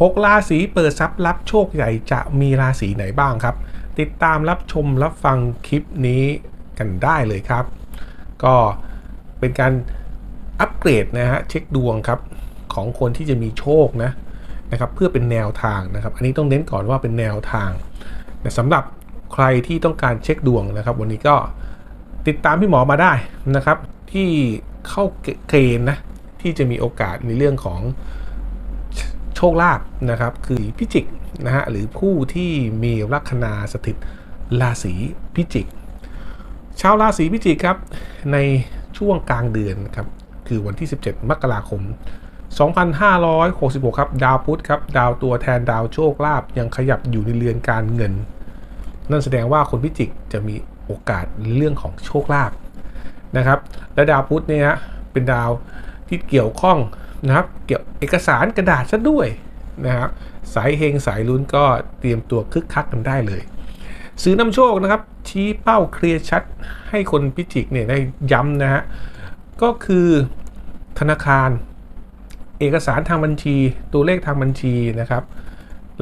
6 ราศีเปิดทรัพย์รับโชคใหญ่จะมีราศีไหนบ้างครับ ติดตามรับชมรับฟังคลิปนี้กันได้เลยครับ ก็เป็นการอัปเกรดนะฮะเช็คดวงครับของคนที่จะมีโชคนะนะครับเพื่อเป็นแนวทางนะครับ อันนี้ต้องเน้นก่อนว่าเป็นแนวทางแต่สำหรับใครที่ต้องการเช็คดวงนะครับ วันนี้ก็ติดตามพี่หมอมาได้นะครับ ที่เข้าเกณฑ์นะที่จะมีโอกาสในเรื่องของ โชคลาภนะครับคือพิจิกนะฮะหรือผู้ที่มีลัคนาสถิตราศีพิจิก ชาวราศีพิจิกครับในช่วงกลางเดือนครับคือวันที่ 17 มกราคม 2566 ครับ ดาวพุธครับดาวตัวแทนดาวโชคลาภยังขยับอยู่ในเรือนการเงิน นั่นแสดงว่าคนพิจิกจะมีโอกาสเรื่องของโชคลาภนะครับ และดาวพุธเนี่ยฮะเป็นดาวที่เกี่ยวข้อง นะครับ เกี่ยวเอกสารกระดาษซะด้วยนะครับสายเฮงสายลุ้นก็เตรียมตัวคึกคักกันได้เลย ซื้อนำโชคนะครับ ชี้เป้าเคลียร์ชัดให้คนพิจิกเนี่ยได้ย้ำนะฮะก็คือธนาคาร เอกสารทางบัญชี ตัวเลขทางบัญชีนะครับ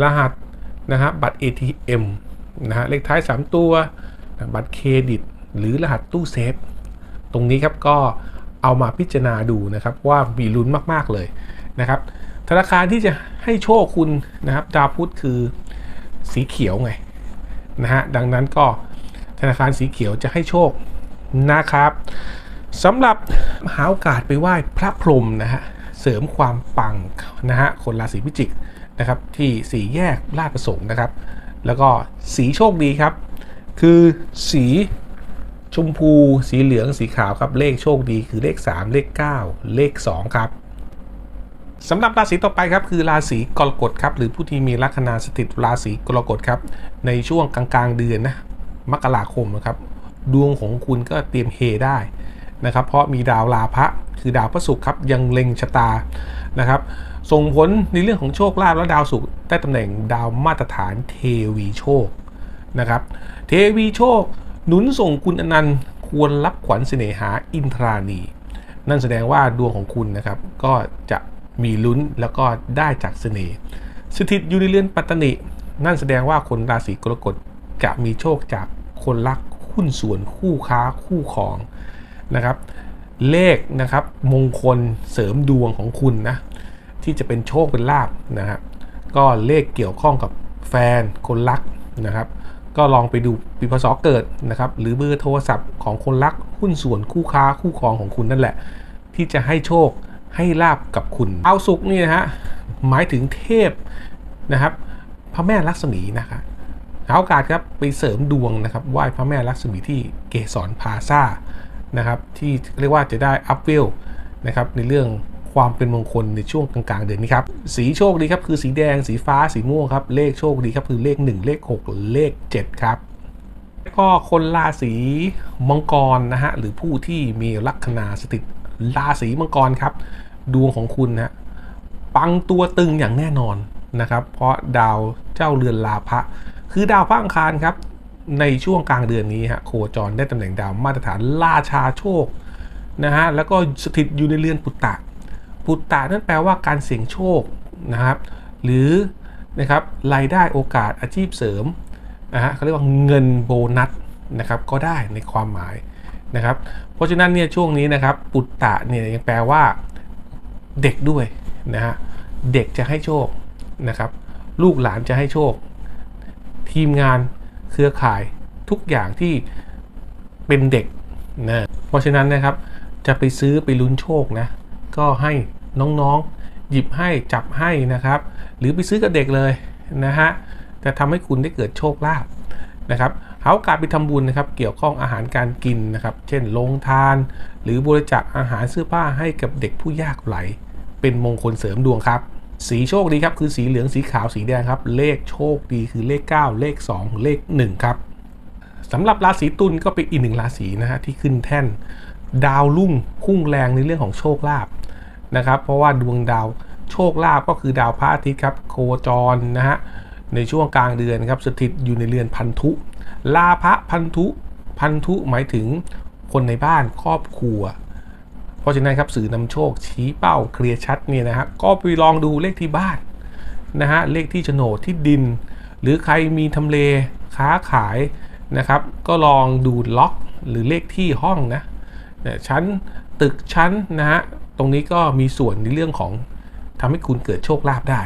รหัสนะครับบัตร ATM นะฮะเลขท้าย 3 ตัว บัตรเครดิต หรือรหัสตู้เซฟ ตรงนี้ครับก็ เอามาพิจารณาดูนะครับว่ามีลุ้นมากๆเลยนะครับธนาคารที่จะให้โชคคุณนะครับดาวพุธคือสีเขียวไงนะฮะดังนั้นก็ธนาคารสีเขียวจะให้โชคนะครับสำหรับหาโอกาสไปไหว้พระพรหมนะฮะเสริมความปังนะฮะคนราศีพิจิกนะครับที่สีแยกลาดประสงค์นะครับ แล้วก็สีโชคดีครับ คือสี ชมพูสีเหลืองสีขาวครับเลขโชคดีคือเลข 3 เลข 9 เลข 2 ครับสำหรับราศีต่อไปครับคือราศีกรกฎครับหรือผู้ที่มีลัคนาสถิตราศีกรกฎครับในช่วงกลางๆเดือนนะมกราคมนะครับดวงของคุณก็เตรียมเฮได้นะครับ เพราะมีดาวลาภะคือดาวพระศุกร์ครับยังเล็งชะตานะครับส่งผลในเรื่องของโชคลาภและดาวศุกร์ได้ตำแหน่งดาวมาตรฐานเทวีโชคนะครับเทวีโชค หนุนส่งคุณอนันต์ควรรับขวัญเสน่หาอินทรานี นั่นแสดงว่าดวงของคุณนะครับก็จะมีลุ้นแล้วก็ได้จากเสน่ห์สถิตอยู่ในเรือนปัตตนิ นั่นแสดงว่าคนราศีกรกฎจะมีโชคจากคนรักหุ้นส่วนคู่ค้าคู่ครองนะครับ เลขนะครับมงคลเสริมดวงของคุณนะที่จะเป็นโชคเป็นลาบนะครับก็เลขเกี่ยวข้องกับแฟนคนรักนะครับ ก็ลองไปดูปีพศเกิดนะครับหรือเบอร์โทรศัพท์ของคนรักหุ้นส่วนคู่ค้าคู่ครองของคุณนั่นแหละ ที่จะให้โชคให้ลาบกับคุณดาวศุกนี่นะฮะหมายถึงเทพนะครับพระแม่ลักษมีนะครับหาโอกาสครับไปเสริมดวงนะครับไหว้พระแม่ลักษมีที่เกสรพาซานะครับที่เรียกว่าจะได้อัพเวลนะครับในเรื่อง ความเป็นมงคลในช่วงกลางๆเดือนนี้ครับ สีโชคดีครับคือสีแดงสีฟ้าสีม่วงครับ เลขโชคดีครับคือเลข 1 เลข 6 เลข 7 ครับแล้วก็คนราศีมังกรนะฮะหรือผู้ที่มีลัคนาสถิตราศีมังกรครับ ดวงของคุณนะปังตัวตึงอย่างแน่นอนนะครับ เพราะดาวเจ้าเรือนลาภะคือดาวพระอังคารครับ ในช่วงกลางเดือนนี้ฮะโคจรได้ตำแหน่งดาวมาตรฐานราชาโชคนะฮะแล้วก็สถิตอยู่ในเรือนปุตตะ ปุตตะนั่นแปลว่าการเสี่ยงโชคนะครับ หรือนะครับรายได้โอกาสอาชีพเสริมนะฮะเขาเรียกว่าเงินโบนัสนะครับก็ได้ในความหมายนะครับ เพราะฉะนั้นเนี่ยช่วงนี้นะครับปุตตะเนี่ยยังแปลว่าเด็กด้วยนะฮะเด็กจะให้โชคนะครับลูกหลานจะให้โชค ทีมงานเครือข่ายทุกอย่างที่เป็นเด็กนะเพราะฉะนั้นนะครับจะไปซื้อไปลุ้นโชคนะก็ให้ น้องๆ หยิบให้จับให้นะครับ หรือไปซื้อกับเด็กเลยนะฮะจะทำให้คุณได้เกิดโชคลาภนะครับหาโอกาสไปทำบุญนะครับ เกี่ยวข้องอาหารการกินนะครับ เช่นลงทาน หรือบริจาคอาหารเสื้อผ้าให้กับเด็กผู้ยากไร้เป็นมงคลเสริมดวงครับ สีโชคดีครับคือสีเหลืองสีขาวสีแดงครับ เลขโชคดีคือเลข 9 เลข 2 เลข 1 ครับสำหรับราศีตุลก็เป็นอีกหนึ่งราศีนะฮะที่ขึ้นแท่น ดาวรุ่งพุ่งแรงในเรื่องของโชคลาภ นะครับ เพราะว่าดวงดาวโชคลาภก็คือดาวพระอาทิตย์ครับโคจรนะฮะในช่วงกลางเดือนครับสถิตอยู่ในเรือนพันธุ ลาภพันธุพันธุหมายถึงคนในบ้านครอบครัว เพราะฉะนั้นครับสื่อนำโชคชี้เป้าเคลียร์ชัดเนี่ยนะฮะก็ไปลองดูเลขที่บ้านนะฮะเลขที่โฉนดที่ดิน หรือใครมีทำเลค้าขายนะครับ ก็ลองดูล็อกหรือเลขที่ห้องนะชั้นตึกชั้นนะฮะ ตรงนี้ก็มีส่วนในเรื่องของทำให้คุณเกิดโชคลาภได้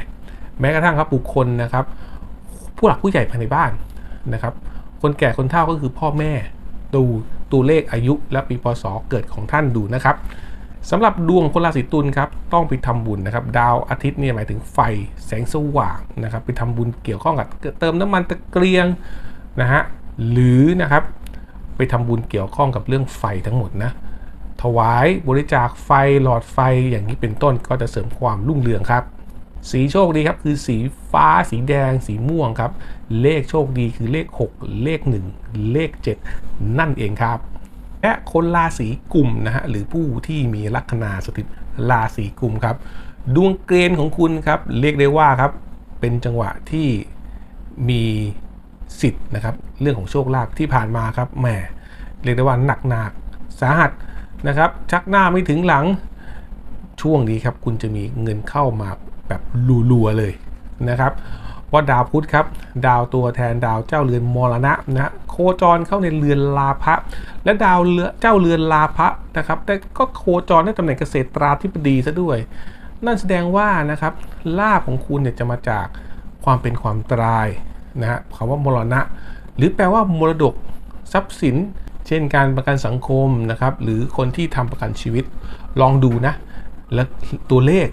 แม้กระทั่งครับบุคคลนะครับ ผู้หลักผู้ใหญ่ภายในบ้านนะครับ คนแก่คนเฒ่าก็คือพ่อแม่ดูตัวเลขอายุและปีพศเกิดของท่านดูนะครับสำหรับดวงคนราศีตุลครับต้องไปทำบุญนะครับ ดาวอาทิตย์เนี่ยหมายถึงไฟแสงสว่างนะครับ ไปทำบุญเกี่ยวข้องกับเติมน้ำมันตะเกียงนะฮะหรือนะครับไปทำบุญเกี่ยวข้องกับเรื่องไฟทั้งหมดนะ ถวายบริจาคไฟหลอดไฟอย่างนี้เป็นต้นก็จะเสริมความรุ่งเรืองครับ สีโชคดีครับคือสีฟ้าสีแดง สีม่วงครับ เลขโชคดีคือเลข 6 เลข 1 เลข 7 นั่นเองครับ และคนราศีกุมนะฮะหรือผู้ที่มีลัคนาสถิตราศีกุมครับ ดวงเกรนของคุณครับเรียกได้ว่าครับเป็นจังหวะที่มีสิทธิ์นะครับเรื่องของโชคลาภที่ผ่านมาครับแหมเรียกได้ว่าหนักหนักสาหัส นะครับ ชักหน้าไม่ถึงหลังช่วงนี้ครับคุณจะมีเงินเข้ามาแบบรัวๆเลยนะครับเพราดาวพุธครับ ดาวตัวแทนดาวเจ้าเรือนมรณะนะโคจรเข้าในเรือนลาภะและดาวเรือเจ้าเรือนลาภะนะครับแต่ก็โคจรในตำแหน่งเกษตราธิบดีซะด้วย นั่นแสดงว่านะครับลาภของคุณเนี่ยจะมาจากความเป็นความตรายนะฮะคำว่ามรณะ หรือแปลว่ามรดกทรัพย์สิน เช่นการประกันสังคมนะครับหรือคนที่ทำประกันชีวิตลองดูนะและตัวเลข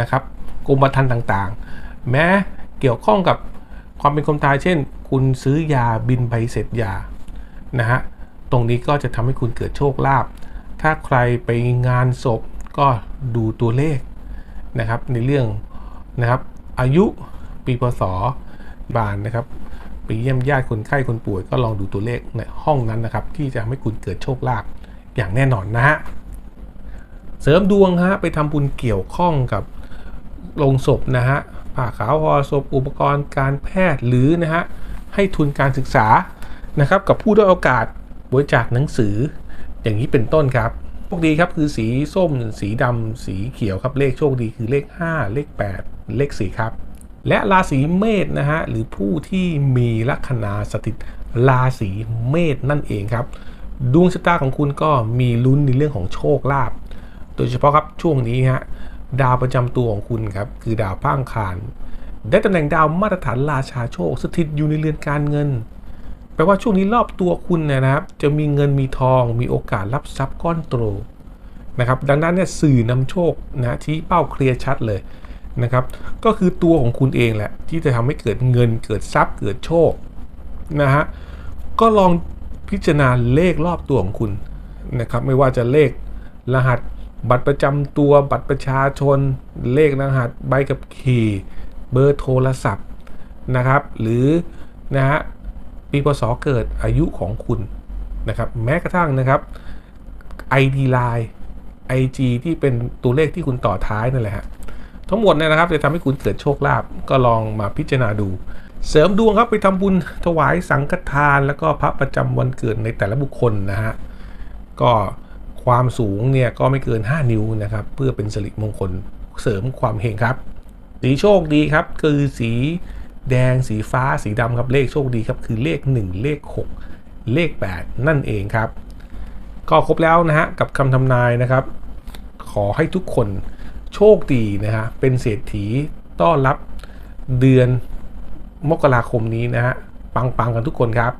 นะครับกรมธรรม์ต่างๆ แม้เกี่ยวข้องกับความเป็นคนตายเช่น คุณซื้อยาบินใบเสร็จยานะฮะตรงนี้ก็จะทำให้คุณเกิดโชคลาภถ้าใครไปงานศพก็ดูตัวเลขนะครับในเรื่องนะครับอายุปีพศบานนะครับ ไปเยี่ยมญาติคนไข้คนป่วยก็ลองดูตัวเลขในห้องนั้นนะครับ ที่จะทำให้คุณเกิดโชคลาภอย่างแน่นอนนะฮะเสริมดวงฮะไปทำบุญเกี่ยวข้องกับลงศพนะฮะผ่าขาวห่อศพอุปกรณ์การแพทย์หรือนะฮะให้ทุนการศึกษานะครับ กับผู้ด้อยโอกาสบริจาคหนังสือ อย่างนี้เป็นต้นครับโชคดีครับคือสีส้ม สีดำสีเขียวครับเลขโชคดีคือเลข 5 เลข 8 เลข4ครับ และราศีเมษนะฮะหรือผู้ที่มีลัคนาสถิตราศีเมษนั่นเองครับ ดวงชะตาของคุณก็มีลุ้นในเรื่องของโชคลาภโดยเฉพาะครับช่วงนี้ฮะดาวประจำตัวของคุณครับคือดาวพระอังคารได้ตำแหน่งดาวมาตรฐานราชาโชค สถิตอยู่ในเรือนการเงินแปลว่าช่วงนี้รอบตัวคุณนยนะครับ จะมีเงินมีทองมีโอกาสรับทรัพย์ก้อนโตนะครับ ดังนั้นเนี่ยสื่อนำโชคนะที่เป้าเคลียร์ชัดเลย นะครับ ก็คือตัวของคุณเองแหละ ที่จะทำให้เกิดเงินเกิดทรัพย์เกิดโชคนะฮะก็ลองพิจารณาเลขรอบตัวของคุณนะครับ ไม่ว่าจะเลขรหัสบัตรประจำตัวบัตรประชาชน เลขรหัสใบกับขี่เบอร์โทรศัพท์นะครับ หรือนะฮะปีพศเกิดอายุของคุณนะครับ แม้กระทั่งนะครับ ID Line IG ที่เป็นตัวเลขที่คุณต่อท้ายนั่นแหละฮะ ทั้งหมดเนี่ยนะครับจะทำให้คุณเกิดโชคลาภก็ลองมาพิจารณาดู เสริมดวงครับไปทำบุญถวายสังฆทาน แล้วก็พระประจำวันเกิดในแต่ละบุคคลนะฮะก็ความสูงเนี่ยก็ไม่เกิน 5 นิ้วนะครับเพื่อเป็นสิริมงคลเสริมความเฮงครับ สีโชคดีครับคือสีแดงสีฟ้าสีดำครับเลขโชคดีครับคือเลข 1 เลข 6 เลข 8 นั่นเองครับ ก็ครบแล้วนะฮะกับคำทำนายนะครับ ขอให้ทุกคน โชคดีนะฮะเป็นเศรษฐีต้อนรับเดือนมกราคมนี้นะฮะปังๆกันทุกคนครับ